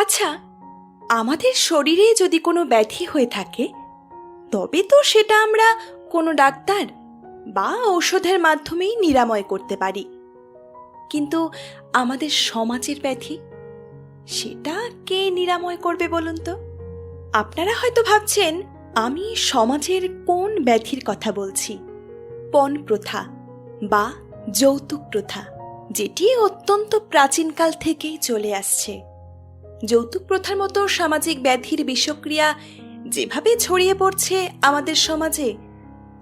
আচ্ছা আমাদের শরীরে যদি কোনো ব্যাধি হয়ে থাকে, তবে তো সেটা আমরা কোনো ডাক্তার বা ঔষধের মাধ্যমেই নিরাময় করতে পারি। কিন্তু আমাদের সমাজের ব্যাধি, সেটা কে নিরাময় করবে বলুন তো? আপনারা হয়তো ভাবছেন, আমি সমাজের কোন ব্যাধির কথা বলছি? পণ প্রথা বা যৌতুক প্রথা, যেটি অত্যন্ত প্রাচীনকাল থেকেই চলে আসছে। যৌতুক প্রথার মতো সামাজিক ব্যাধির বিষক্রিয়া যেভাবে ছড়িয়ে পড়ছে আমাদের সমাজে,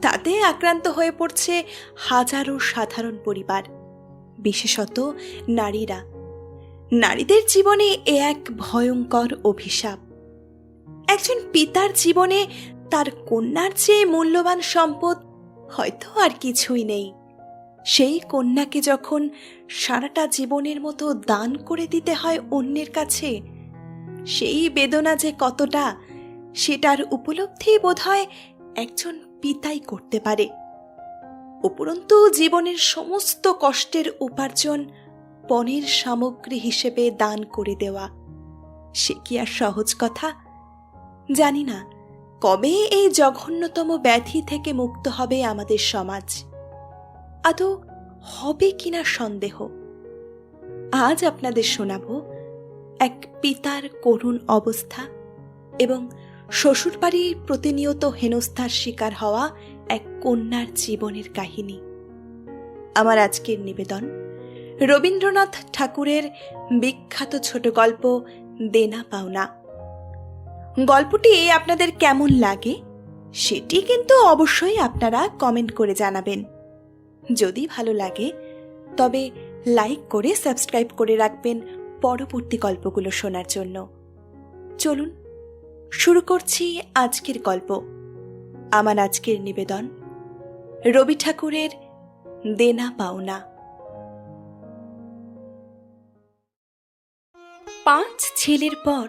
তাতে আক্রান্ত হয়ে পড়ছে হাজারো সাধারণ পরিবার, বিশেষত নারীরা। নারীদের জীবনে এ এক ভয়ঙ্কর অভিশাপ। একজন পিতার জীবনে তার কন্যার চেয়ে মূল্যবান সম্পদ হয়তো আর কিছুই নেই। সেই কন্যাকে যখন সারাটা জীবনের মতো দান করে দিতে হয় অন্যের কাছে, সেই বেদনা যে কতটা, সেটার উপলব্ধি বোধ হয় একজন পিতাই করতে পারে। উপরন্তু জীবনের সমস্ত কষ্টের উপার্জন পণের সামগ্রী হিসেবে দান করে দেওয়া, সে কি আর সহজ কথা? জানি না, কবে এই জঘন্যতম ব্যাধি থেকে মুক্ত হবে আমাদের সমাজ? আদৌ হবে কিনা সন্দেহ? আজ আপনাদের শোনাব এক পিতার করুণ অবস্থা এবং শ্বশুরবাড়ির প্রতিনিয়ত হেনস্থার শিকার হওয়া এক কন্যার জীবনের কাহিনী। আমার আজকের নিবেদন, রবীন্দ্রনাথ ঠাকুরের বিখ্যাত ছোট গল্প দেনা পাওনা। গল্পটি আপনাদের কেমন লাগে? সেটি কিন্তু অবশ্যই আপনারা কমেন্ট করে জানাবেন। যদি ভালো লাগে, তবে লাইক করে সাবস্ক্রাইব করে রাখবেন পরবর্তী গল্পগুলো শোনার জন্য। চলুন, শুরু করছি আজকের গল্প। আমার আজকের নিবেদন, রবি ঠাকুরের দেনা পাওনা। পাঁচ ছেলের পর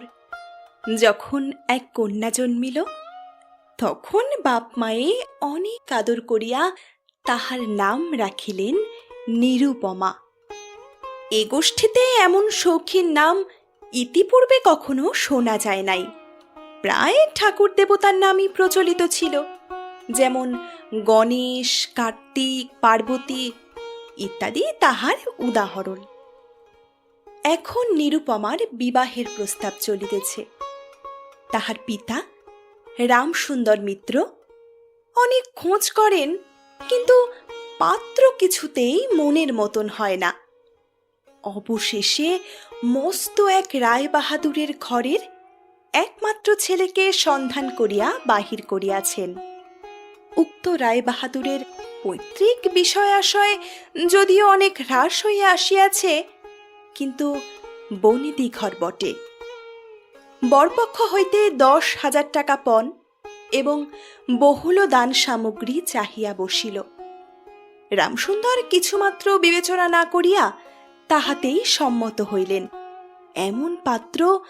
যখন এক কন্যা জন্মিল, তখন বাপ মায়ে অনেক আদর করিয়া তাহার নাম রাখিলেন নিরুপমা। এ গোষ্ঠীতে এমন শৌখিন নাম ইতিপূর্বে কখনো শোনা যায় নাই। প্রায় ঠাকুর দেবতার নামই প্রচলিত ছিল, যেমন গণেশ, কার্তিক, পার্বতী ইত্যাদি তাহার উদাহরণ। এখন নিরুপমার বিবাহের প্রস্তাব চলিতেছে। তাহার পিতা রামসুন্দর মিত্র অনেক খোঁজ করেন কিন্তু পাত্র কিছুতেই মনের মতন হয় না। অবশেষে মস্ত এক রায় বাহাদুরের ঘরের একমাত্র ছেলেকে সন্ধান করিয়া বাহির করিয়াছেন। উক্ত রায় বাহাদুরের পৈতৃক বিষয় আশয় যদিও অনেক হ্রাস হইয়া আসিয়াছে, কিন্তু বনেদি ঘর বটে। বরপক্ষ হইতে দশ হাজার টাকা পণ এবং বহুল দান সামগ্রী চাহিয়া বসিল। রামসুন্দর কিছুমাত্র বিবেচনা না করিয়া তাহাতেই সম্মত হইলেন। এমন পাত্র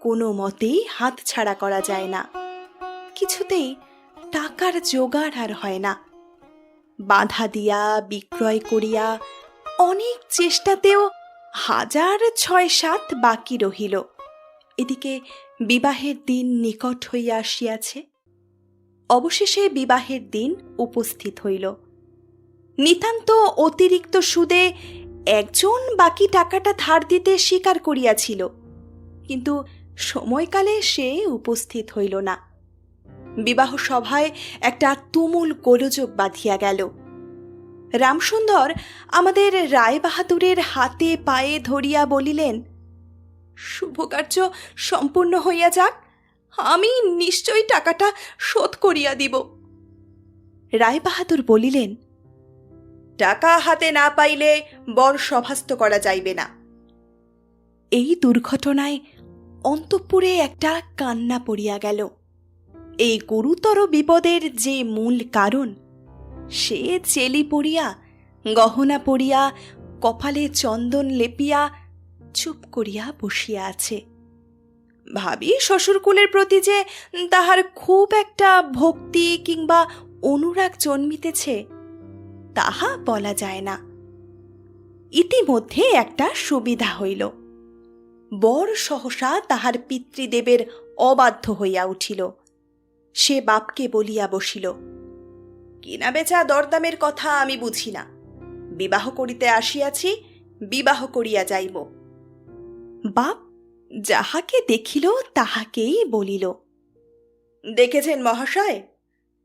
কোনো মতেই হাত ছাড়া করা যায় না। কিছুতেই টাকার জোগাড় আর হয় না। বাধা দিয়া, বিক্রয় করিয়া অনেক চেষ্টাতেও হাজার ছয় সাত বাকি রহিল। এদিকে বিবাহের দিন নিকট হইয়া আসিয়াছে। অবশেষে বিবাহের দিন উপস্থিত হইল। নিতান্ত অতিরিক্ত সুদে একজন বাকি টাকাটা ধার দিতে স্বীকার করিয়াছিল, কিন্তু সময়কালে সে উপস্থিত হইল না। বিবাহ সভায় একটা তুমুল গোলযোগ বাঁধিয়া গেল। রামসুন্দর আমাদের রায় বাহাদুরের হাতে পায়ে ধরিয়া বলিলেন, শুভকার্য সম্পূর্ণ হইয়া যাক। আমি নিশ্চয়ই টাকাটা শোধ করিয়া দিব। রায় বাহাদুর বলিলেন, টাকা হাতে না পাইলে বর সভাস্ত করা যাইবে না। এই দুর্ঘটনায় অন্তঃপুরে একটা কান্না পড়িয়া গেল। এই গুরুতর বিপদের যে মূল কারণ, সে চেলি পড়িয়া, গহনা পড়িয়া, কপালে চন্দন লেপিয়া, চুপ করিয়া বসিয়া আছে। ভাবি, শ্বশুরকুলের প্রতি যে তাহার খুব একটা ভক্তি কিংবা অনুরাগ জন্মিতেছে, তাহা বলা যায় না। ইতিমধ্যে একটা সুবিধা হইল। বর সহসা তাহার পিতৃদেবের অবাধ্য হইয়া উঠিল। সে বাপকে বলিয়া বসিল, কিনা বেচা দরদামের কথা আমি বুঝি না। বিবাহ করিতে আসিয়াছি, বিবাহ করিয়া যাইব। বাপ যাহাকে দেখিল, তাহাকেই বলিল। দেখেছেন মহাশয়,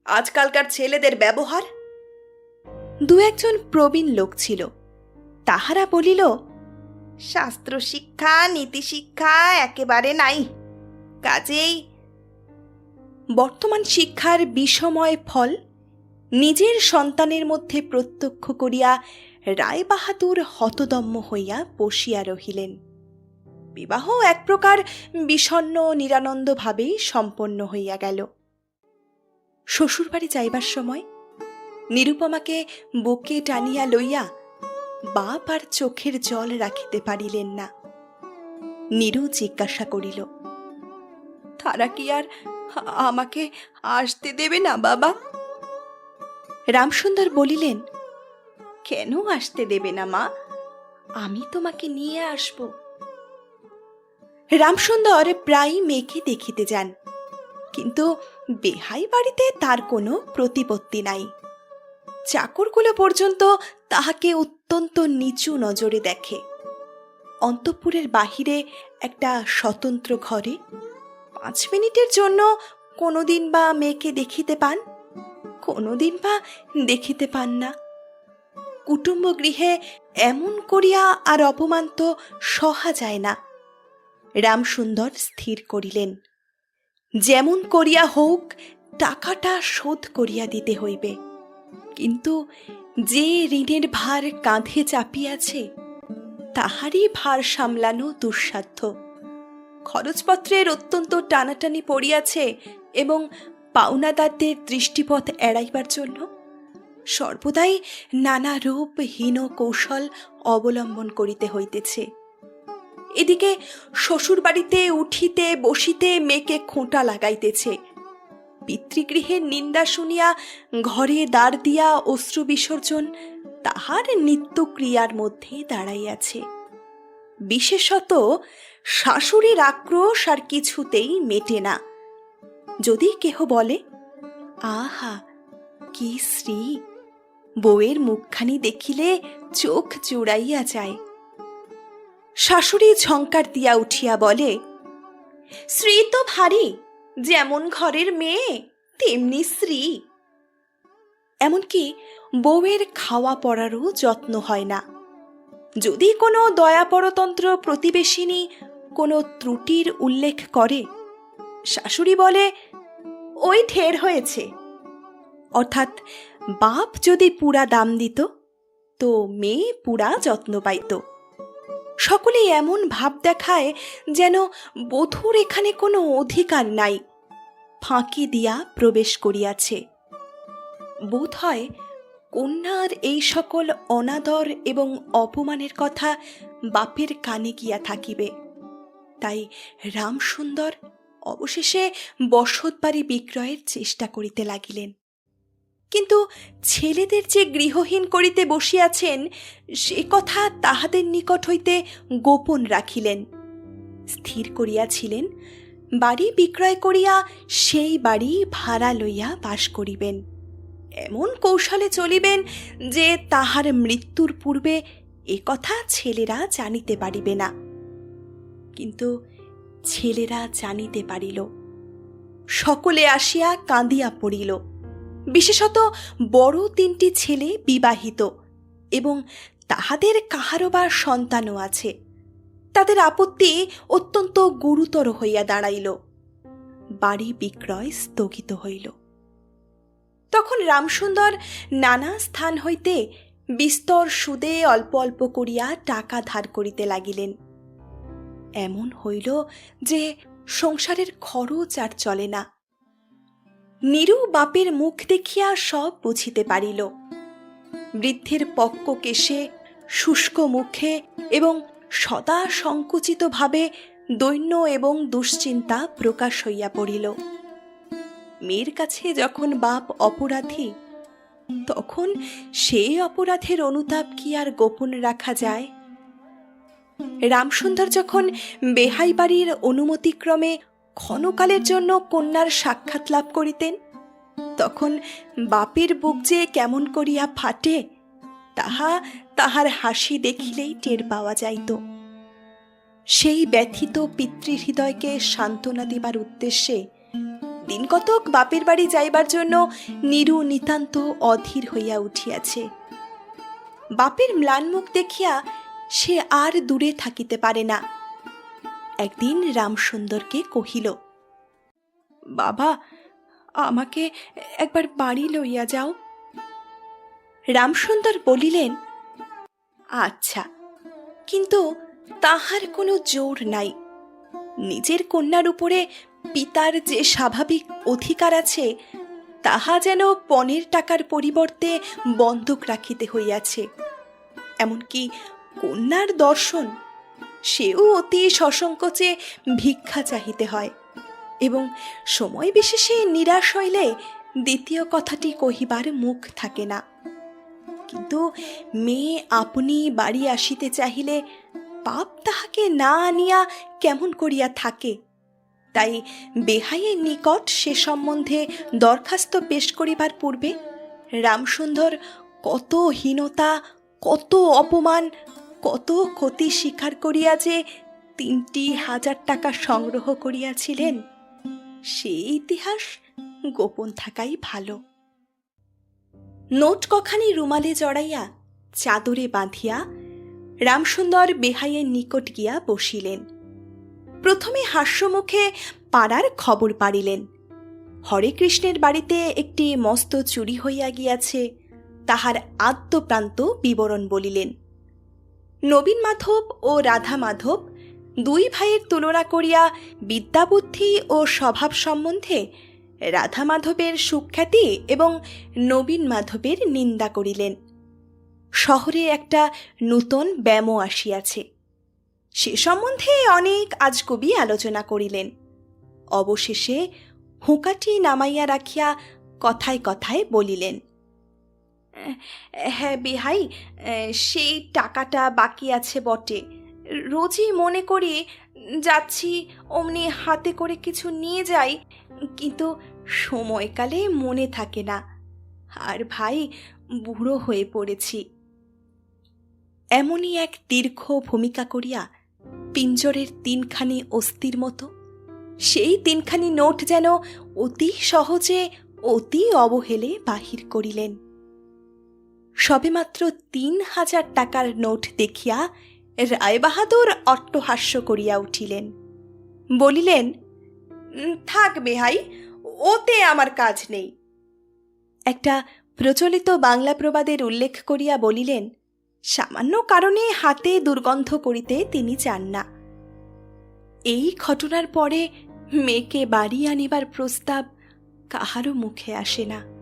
আজকালকার ছেলেদের ব্যবহার? দু একজন প্রবীণ লোক ছিল। তাহারা বলিল, শাস্ত্র শিক্ষা, নীতি শিক্ষা একেবারে নাই, কাজেই বর্তমান শিক্ষার বিষময় ফল নিজের সন্তানের মধ্যে প্রত্যক্ষ করিয়া রায়বাহাদুর হতদম্য হইয়া বসিয়া রহিলেন। বিবাহ এক প্রকার বিষণ্ন নিরানন্দভাবেই সম্পন্ন হইয়া গেল। শ্বশুরবাড়ি যাইবার সময় নিরুপমাকে বুকে টানিয়া লইয়া বাপ আর চোখের জল রাখিতে পারিলেন না। নিরু জিজ্ঞাসা করিল, তারা কি আর আমাকে আসতে দেবে না, বাবা? রামসুন্দর বলিলেন, কেন আসতে দেবে না, মা? আমি তোমাকে নিয়ে আসব। রামসুন্দর প্রায় মেয়েকে দেখিতে যান। কিন্তু বেহাই বাড়িতে তার কোনো প্রতিপত্তি নাই। চাকরগুলো পর্যন্ত তাহাকে অত্যন্ত নিচু নজরে দেখে। অন্তঃপুরের বাহিরে একটা স্বতন্ত্র ঘরে পাঁচ মিনিটের জন্য কোনোদিন বা মেয়েকে দেখিতে পান, কোনোদিন বা দেখিতে পান না। কুটুম্ব গৃহে এমন করিয়া আর অপমান তো সহা যায় না। রামসুন্দর স্থির করিলেন। যেমন করিয়া হোক টাকাটা শোধ করিয়া দিতে হইবে। কিন্তু যে ঋণের ভার কাঁধে চাপিয়াছে, তাহারই ভার সামলানো দুঃসাধ্য। খরচপত্রের অত্যন্ত টানাটানি পড়িয়াছে এবং পাওনাদারদের দৃষ্টিপথ এড়াইবার জন্য সর্বদাই নানা রূপ হীন কৌশল অবলম্বন করিতে হইতেছে। এদিকে শ্বশুরবাড়িতে উঠিতে বসিতে মেয়েকে খোঁটা লাগাইতেছে। পিতৃগৃহের নিন্দা শুনিয়া ঘরে দাঁড় দিয়া অশ্রু বিসর্জন তাহার নিত্যক্রিয়ার মধ্যে দাঁড়াইয়াছে। বিশেষত শাশুড়ির আক্রোশ আর কিছুতেই মেটে না। যদি কেহ বলে, আহা, কি শ্রী বউয়ের মুখখানি দেখিলে চোখ জুড়াইয়া যায়। শাশুড়ি ঝঙ্কার দিয়া উঠিয়া বলে শ্রী তো ভারী, যেমন ঘরের মেয়ে, তেমনি শ্রী এমনকি বউয়ের খাওয়া পড়ারও যত্ন হয় না। যদি কোনো দয়াপরতন্ত্র প্রতিবেশিনী কোনো ত্রুটির উল্লেখ করে, শাশুড়ি বলে, ওই ঠের হয়েছে। অর্থাৎ বাপ যদি পুরা দাম দিত, তো মেয়ে পুরা যত্ন পাইত। সকলে এমন ভাব দেখায় যেন বধূর এখানে কোনো অধিকার নাই। ফাঁকি দিয়া প্রবেশ করিয়াছে। বোধ হয় কন্যার এই সকল অনাদর এবং অপমানের কথা বাপের কানে গিয়া থাকিবে। তাই রামসুন্দর অবশেষে বসত বাড়ি বিক্রয়ের চেষ্টা করিতে লাগিলেন। কিন্তু ছেলেদের যে গৃহহীন করিতে বসিয়াছেন, সে কথা তাহাদের নিকট হইতে গোপন রাখিলেন। স্থির করিয়াছিলেন, বাড়ি বিক্রয় করিয়া সেই বাড়ি ভাড়া লইয়া বাস করিবেন। এমন কৌশলে চলিবেন যে তাহার মৃত্যুর পূর্বে এ কথা ছেলেরা জানিতে পারিবে না। কিন্তু ছেলেরা জানিতে পারিল, সকলে আসিয়া কাঁদিয়া পড়িল। বিশেষত বড় তিনটি ছেলে বিবাহিত এবং তাহাদের কাহারও বা সন্তানও আছে। তাদের আপত্তি অত্যন্ত গুরুতর হইয়া দাঁড়াইল। বাড়ি বিক্রয় স্থগিত হইল। তখন রামসুন্দর নানা স্থান হইতে বিস্তর সুদে অল্প অল্প করিয়া টাকা ধার করিতে লাগিলেন। এমন হইল যে সংসারের খরচ আর চলে না। নিরু বাপের মুখ দেখিয়া সব বুঝিতে পারিল। বৃদ্ধের পক্ক কেশে, শুষ্ক মুখে এবং সদা সংকুচিতভাবে দৈন্য এবং দুশ্চিন্তা প্রকাশ হইয়া পড়িল। মেয়ের কাছে যখন বাপ অপরাধী, তখন সেই অপরাধের অনুতাপ কি আর গোপন রাখা যায়? রামসুন্দর যখন বেহাই বাড়ির অনুমতিক্রমে ক্ষণকালের জন্য কন্যার সাক্ষাৎ লাভ করিতেন। তখন বাপের বুক যে কেমন করিয়া ফাটে, তাহা তাহার হাসি দেখিলেই টের পাওয়া যাইত। সেই ব্যথিত পিতৃহৃদয়কে সান্ত্বনা দিবার উদ্দেশ্যে দিনকতক বাপের বাড়ি যাইবার জন্য নিরু নিতান্ত অধীর হইয়া উঠিয়াছে। বাপের ম্লান মুখ দেখিয়া সে আর দূরে থাকিতে পারে না। একদিন রামসুন্দরকে কহিল, বাবা, আমাকে একবার বাড়ি লইয়া যাও। রামসুন্দর বলিলেন আচ্ছা কিন্তু তাহার কোনো জোর নাই। নিজের কন্যার উপরে পিতার যে স্বাভাবিক অধিকার আছে, তাহা যেন পনেরো টাকার পরিবর্তে বন্ধক রাখিতে হইয়াছে। এমনকি কন্যার দর্শন সেও অতি সসংকোচে ভিক্ষা চাহিতে হয় এবং সময় বিশেষে নিরাশ হইলে দ্বিতীয় কথাটি কহিবার মুখ থাকে না। কিন্তু মেয়ে আপনি বাড়ি আসিতে চাহিলে পাপ তাহাকে না আনিয়া কেমন করিয়া থাকে? তাই বেহাইয়ের নিকট সে সম্বন্ধে দরখাস্ত পেশ করিবার পূর্বে রামসুন্দর কত হীনতা, কত অপমান কত ক্ষতি স্বীকার করিয়া যে তিনটি হাজার টাকা সংগ্রহ করিয়াছিলেন সেই ইতিহাস গোপন থাকাই ভালো। নোট কখানি রুমালে জড়াইয়া চাদরে বাঁধিয়া রামসুন্দর বেহাইয়ের নিকট গিয়া বসিলেন। প্রথমে হাস্যমুখে পাড়ার খবর পাড়িলেন। হরে কৃষ্ণের বাড়িতে একটি মস্ত চুরি হইয়া গিয়াছে, তাহার আত্মপ্রান্ত বিবরণ বলিলেন। নবীন মাধব ও রাধা মাধব দুই ভাইয়ের তুলনা করিয়া বিদ্যাবুদ্ধি ও স্বভাব সম্বন্ধে রাধা মাধবের সুখ্যাতি এবং নবীন মাধবের নিন্দা করিলেন। শহরে একটা নূতন ব্যামো আসিয়াছে। সে সম্বন্ধে অনেক আজকবি আলোচনা করিলেন। অবশেষে হুঁকাটি নামাইয়া রাখিয়া কথায় কথায় বলিলেন হ্যাঁ বিহাই, সেই টাকাটা বাকি আছে বটে। রোজই মনে করি যাচ্ছি, অমনি হাতে করে কিছু নিয়ে যাই, কিন্তু সময়কালে মনে থাকে না। আর ভাই, বুড়ো হয়ে পড়েছি। এমনই এক দীর্ঘ ভূমিকা করিয়া পিঞ্জরের তিনখানি অস্থির মতো, সেই তিনখানি নোট যেন অতি সহজে অতি অবহেলে বাহির করিলেন। সবেমাত্র তিন হাজার টাকার নোট দেখিয়া রায়বাহাদুর অট্টহাস্য করিয়া উঠিলেন। বলিলেন থাক বেহাই, ওতে আমার কাজ নেই। একটা প্রচলিত বাংলা প্রবাদের উল্লেখ করিয়া বলিলেন, সামান্য কারণে হাতে দুর্গন্ধ করিতে তিনি চান না। এই ঘটনার পরে মেয়েকে বাড়ি আনিবার প্রস্তাব কাহারও মুখে আসে না।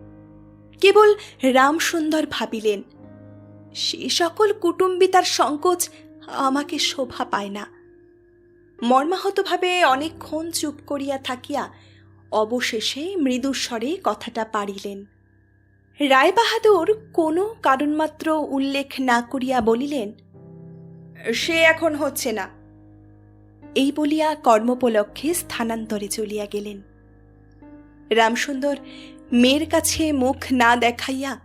কেবল রামসুন্দর ভাবিলেন, সে সকল কুটুম্বিতার সংকোচ আমাকে শোভা পায় না। মর্মাহতভাবে অনেকক্ষণ চুপ করিয়া থাকিয়া অবশেষে মৃদুস্বরে কথাটা পারিলেন রায়বাহাদুর কোনো কারণমাত্র উল্লেখ না করিয়া বলিলেন, সে এখন হচ্ছে না। এই বলিয়া কর্মোপলক্ষে স্থানান্তরে চলিয়া গেলেন। রামসুন্দর মেয়ের কাছে মুখ না দেখাইয়া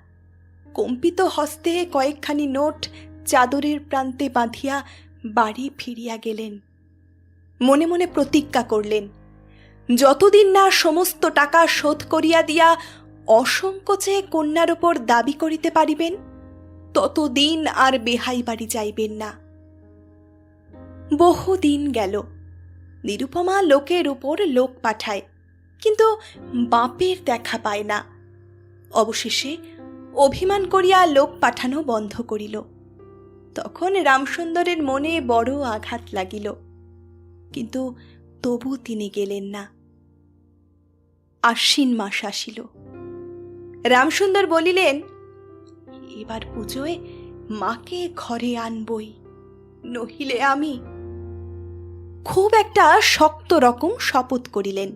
কম্পিত হস্তে কয়েকখানি নোট চাদরের প্রান্তে বাঁধিয়া বাড়ি ফিরিয়া গেলেন। মনে মনে প্রতিজ্ঞা করলেন, যতদিন না সমস্ত টাকা শোধ করিয়া দিয়া অসংকোচে কন্যার ওপর দাবি করিতে পারিবেন, ততদিন আর বেহাই বাড়ি যাইবেন না। বহুদিন গেল, নিরুপমা লোকের উপর লোক পাঠায়। কিন্তু বাপের দেখা পায় না। অবশেষে অভিমান করিয়া লোক পাঠানো বন্ধ করিল। তখন রামসুন্দরের মনে বড় আঘাত লাগিল। কিন্তু তবু তিনি গেলেন না। আশ্বিন মাস আসিল। রামসুন্দর বলিলেন, এবার পুজোয় মাকে ঘরে আনবই, নহিলে আমি খুব একটা শক্ত রকম শপথ করিলেন।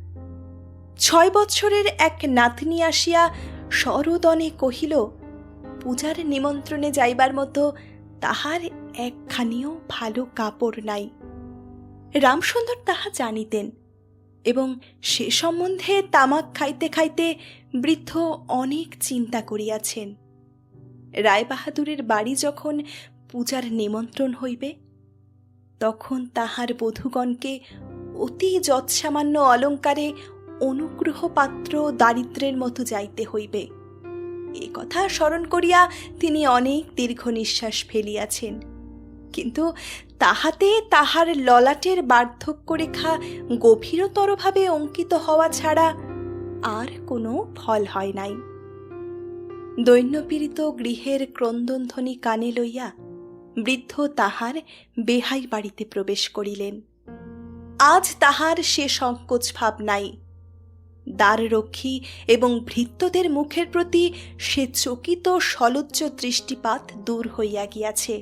ছয় বৎসরের এক নাতনি আসিয়া সরদনে কহিল, পূজার নিমন্ত্রণে যাইবার মতো তাহার একখানিও ভালো কাপড় নাই। রামসুন্দর তাহা জানিতেন এবং সে সম্বন্ধে তামাক খাইতে খাইতে বৃদ্ধ অনেক চিন্তা করিয়াছেন। রায়বাহাদুরের বাড়ি যখন পূজার নিমন্ত্রণ হইবে, তখন তাহার বধূগণকে অতি যৎসামান্য অলঙ্কারে অনুগ্রহ পাত্র দারিদ্রের মতো যাইতে হইবে। এ কথা স্মরণ করিয়া তিনি অনেক দীর্ঘ নিঃশ্বাস ফেলিয়াছেন। কিন্তু তাহাতে তাহার ললাটের বার্ধক্য রেখা গভীরতরভাবে অঙ্কিত হওয়া ছাড়া আর কোনো ফল হয় নাই। দৈন্যপীড়িত গৃহের ক্রন্দনধ্বনি কানে লইয়া বৃদ্ধ তাহার বেহাই বাড়িতে প্রবেশ করিলেন। আজ তাহার সে সংকোচ ভাব নাই। দ্বাররক্ষী এবং ভৃত্যদের মুখের প্রতি সে চকিত সলজ্জ দৃষ্টিপাত দূর হইয়া গিয়াছে,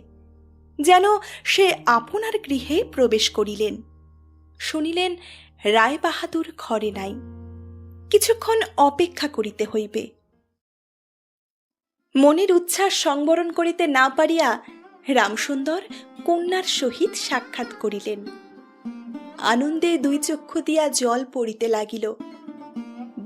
যেন সে আপনার গৃহে প্রবেশ করিলেন। শুনিলেন, রায়বাহাদুর ঘরে নাই, কিছুক্ষণ অপেক্ষা করিতে হইবে। মনের উচ্ছ্বাস সংবরণ করিতে না পারিয়া রামসুন্দর কন্যার সহিত সাক্ষাৎ করিলেন। আনন্দে দুই চক্ষু দিয়া জল পড়িতে লাগিল।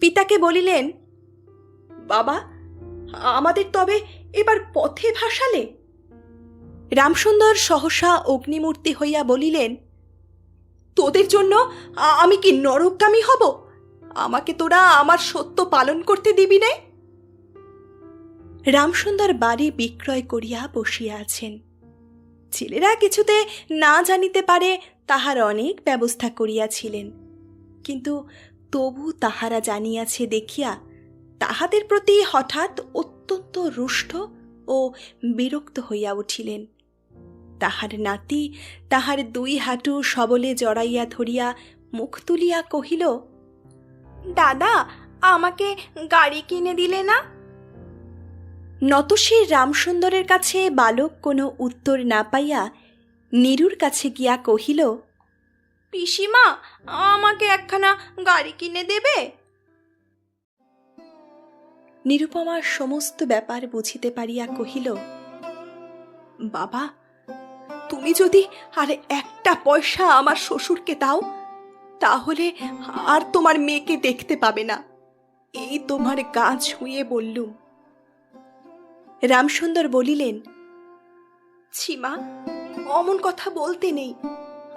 পিতাকে বলিলেন, বাবা, আমাদের তবে এবার পথে ভাসালে? রামসুন্দর সহসা অগ্নিমূর্তি হইয়া বলিলেন, তোদের জন্য আমি কি নরকগামী হব? আমাকে তোরা আমার সত্য পালন করতে দিবি নে? রামসুন্দর বাড়ি বিক্রয় করিয়া বসিয়া আছেন। ছেলেরা কিছুতে না জানিতে পারে তাহার অনেক ব্যবস্থা করিয়াছিলেন। কিন্তু তবু তাহারা জানিয়াছে দেখিয়া তাহাদের প্রতি হঠাৎ অত্যন্ত রুষ্ট ও বিরক্ত হইয়া উঠিলেন। তাহার নাতি তাহার দুই হাঁটু সবলে জড়াইয়া ধরিয়া মুখ তুলিয়া কহিল, দাদা, আমাকে গাড়ি কিনে দিলে না? নতশির রামসুন্দরের কাছে বালক কোনো উত্তর না পাইয়া নীরুর কাছে গিয়া কহিল পিসিমা, আমাকে একখানা গাড়ি কিনে দেবে? নিরুপমার সমস্ত ব্যাপার বুঝিতে পারিয়া কহিল, বাবা, তুমি যদি আর একটা পয়সা আমার শ্বশুরকে দাও, তাহলে আর তোমার মেয়েকে দেখতে পাবে না। এই তোমার গা ছুঁয়ে বললুম। রামসুন্দর বলিলেন, ছিমা, অমন কথা বলতে নেই।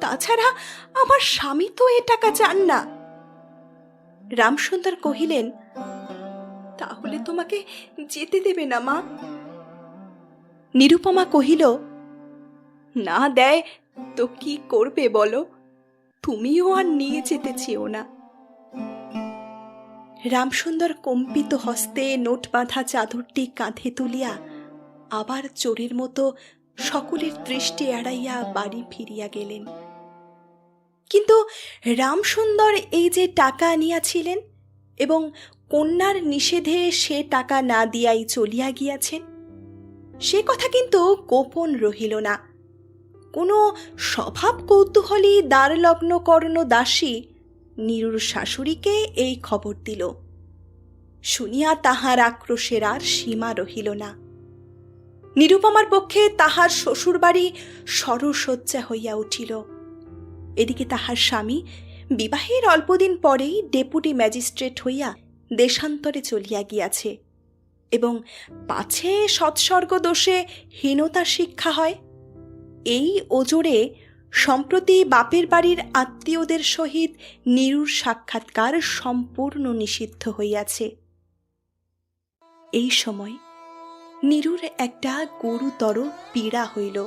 তাছাড়া আমার স্বামী তো এ টাকা চান না। রামসুন্দর কহিলেন, তাহলে তোমাকে যেতে দেবে না, মা? নিরুপমা কহিল, না দেয়, তো কি করবে বলো? তুমিও আর নিয়ে যেতে চেও না। রামসুন্দর কম্পিত হস্তে নোট বাঁধা চাদরটি কাঁধে তুলিয়া আবার চোরের মতো সকলের দৃষ্টি এড়াইয়া বাড়ি ফিরিয়া গেলেন। কিন্তু রামসুন্দর এই যে টাকা আনিয়াছিলেন এবং কন্যার নিষেধে সে টাকা না দিয়াই চলিয়া গিয়াছেন, সে কথা কিন্তু গোপন রহিল না। কোনো স্বভাব কৌতূহলী দ্বারলগ্ন কর্ণ দাসী নিরুর শাশুড়িকে এই খবর দিল। শুনিয়া তাহার আক্রোশের আর সীমা রহিল না। নিরুপমার পক্ষে তাহার শ্বশুরবাড়ি সরসজ্জা হইয়া উঠিল। এদিকে তাহার স্বামী বিবাহের অল্পদিন পরেই ডেপুটি ম্যাজিস্ট্রেট হইয়া দেশান্তরে চলিয়া গিয়াছে এবং পাছে সৎসর্গ দোষে হীনতা শিক্ষা হয়। এই ওজোরে সম্প্রতি বাপের বাড়ির আত্মীয়দের সহিত নিরুর সাক্ষাৎকার সম্পূর্ণ নিষিদ্ধ হইয়াছে। এই সময় নিরুর একটা গুরুতর পীড়া হইল।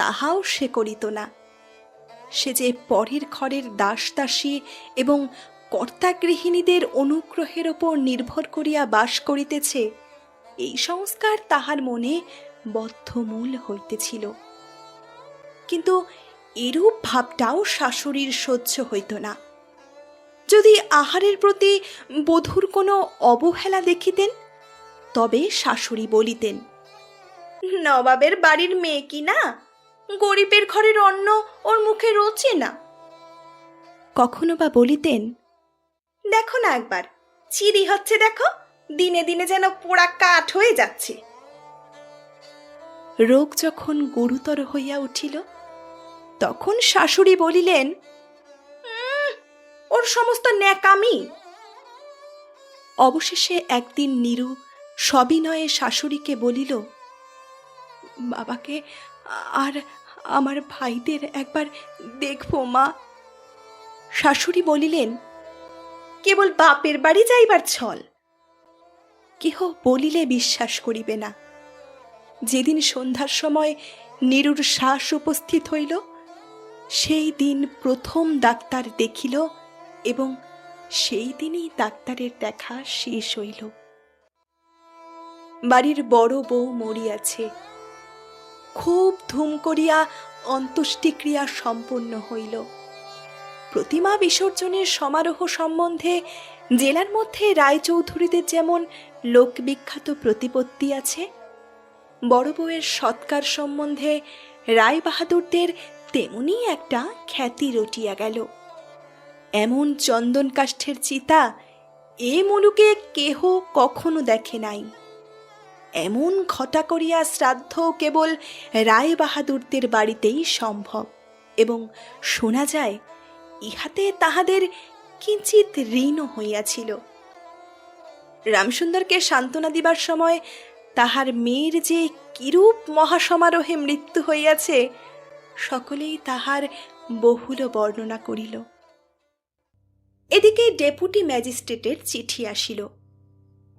তাহাও সে করিত না। সে যে পরের ঘরের দাসদাসী এবং কর্তা গৃহিণীদের অনুগ্রহের ওপর নির্ভর করিয়া বাস করিতেছে, এই সংস্কার তাহার মনে বদ্ধমূল হইতেছিল। কিন্তু এরূপ ভাবটাও শাশুড়ির সহ্য হইত না। যদি আহারের প্রতি বধূর কোনো অবহেলা দেখিতেন, তবে শাশুড়ি বলিতেন, নবাবের বাড়ির মেয়ে কি না? গরিবের ঘরের অন্ন ওর মুখে রোচে না। কখনো বা বলিতেন, দেখো না একবার চিরি হচ্ছে দেখো, দিনে দিনে যেন পোড়া কাঠ হয়ে যাচ্ছে। রোগ যখন গুরুতর হইয়া উঠিল, তখন শাশুড়ি বলিলেন ওর সমস্ত ন্যাকামি। অবশেষে একদিন নীরু সবিনয়ে শাশুড়িকে বলিল, বাবাকে, আর আমার ভাইদের একবার দেখব, মা। শাশুড়ি বলিলেন, কেবল বাপের বাড়ি যাইবার ছল। কেহ বলিলে বিশ্বাস করিবে না। যেদিন সন্ধ্যার সময় নিরুর শ্বাস উপস্থিত হইল, সেই দিন প্রথম ডাক্তার দেখিল এবং সেই দিনই ডাক্তারের দেখা শেষ হইল। বাড়ির বড় বউ মরিয়াছে। খুব ধুম করিয়া অন্ত্যেষ্টিক্রিয়া সম্পন্ন হইল। প্রতিমা বিসর্জনের সমারোহ সম্বন্ধে জেলার মধ্যে রায়চৌধুরীদের যেমন লোকবিখ্যাত প্রতিপত্তি আছে, বড় বউয়ের সৎকার সম্বন্ধে রায় বাহাদুরদের তেমনি একটা খ্যাতি রটিয়া গেল। এমন চন্দন কাষ্ঠের চিতা এ মুলুকে কেহ কখনো দেখে নাই। এমন ঘটা করিয়া শ্রাদ্ধ কেবল রায় বাহাদুরদের বাড়িতেই সম্ভব। এবং শোনা যায়, ইহাতে তাহাদের কিঞ্চিত ঋণও হইয়াছিল। রামসুন্দরকে সান্ত্বনা দিবার সময় তাহার মেয়ের যে কিরূপ মহাসমারোহে মৃত্যু হইয়াছে, সকলেই তাহার বহুল বর্ণনা করিল। এদিকে ডেপুটি ম্যাজিস্ট্রেটের চিঠি আসিল।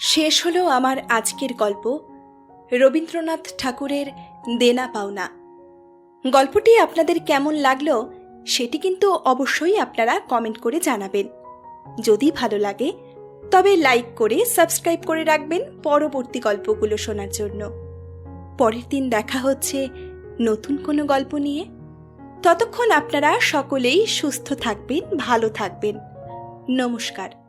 শেষ হলো আমার আজকের গল্প, রবীন্দ্রনাথ ঠাকুরের দেনা পাওনা। গল্পটি আপনাদের কেমন লাগল সেটি কিন্তু অবশ্যই আপনারা কমেন্ট করে জানাবেন। যদি ভালো লাগে, তবে লাইক করে সাবস্ক্রাইব করে রাখবেন পরবর্তী গল্পগুলো শোনার জন্য। পরের দিন দেখা হচ্ছে নতুন কোনো গল্প নিয়ে। ততক্ষণ আপনারা সকলেই সুস্থ থাকবেন, ভালো থাকবেন। নমস্কার।